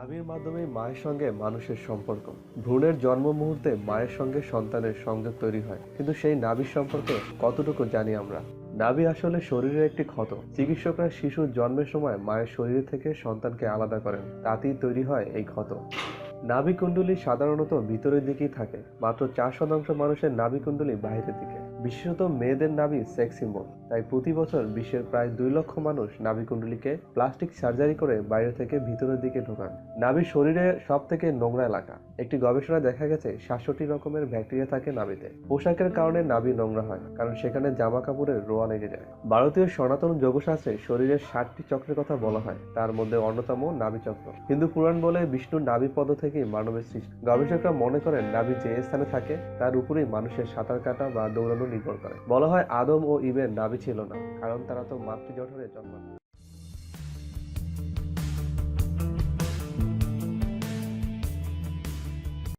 নাভির মাধ্যমে মায়ের সঙ্গে মানুষের সম্পর্ক। ভ্রূণের জন্ম মুহূর্তে মায়ের সঙ্গে সন্তানের সংযোগ তৈরি হয়। কিন্তু সেই নাভির সম্পর্কে কতটুকু জানি আমরা? নাভি আসলে শরীরের একটি ক্ষত। চিকিৎসকরা শিশুর জন্মের সময় মায়ের শরীর থেকে সন্তানকে আলাদা করেন। তাতেই তৈরি হয় এই ক্ষত। নাভিকুণ্ডলী সাধারণত ভিতরের দিকেই থাকে। মাত্র চার শতাংশ মানুষের নাভিকুণ্ডলী বাইরের দিকে। বিশেষত মেয়েদের নাভি সেক্স সিম্বল তাই প্রতি বছর বিশ্বের প্রায় দুই লক্ষ মানুষ নাভিকুণ্ডলীকে প্লাস্টিক সার্জারি করে বাইরে থেকে ভিতরের দিকে ঢোকান। নাভি শরীরে সব থেকে নোংরা এলাকা। একটি গবেষণায় দেখা গেছে, সাতষট্টি রকমের ব্যাকটেরিয়া থাকে নাভিতে। পোশাকের কারণে নাভি নোংরা হয়, কারণ সেখানে জামা কাপড়ের রোয়া লেগে যায়। ভারতীয় সনাতন যোগশাস্ত্রে শরীরের ষাটটি চক্রের কথা বলা হয়, তার মধ্যে অন্যতম নাভি চক্র। হিন্দু পুরাণ বলে বিষ্ণুর নাভি পদ থেকেই মানবের সৃষ্টি। গবেষকরা মনে করেন, নাভি যে স্থানে থাকে, তার উপরেই মানুষের সাঁতার কাটা বা দৌড়ানো নির্ভর করে। বলা হয় আদম ও ইবের নাভি ছিল না, কারণ তারা তো মাতৃ জঠরে জন্মানো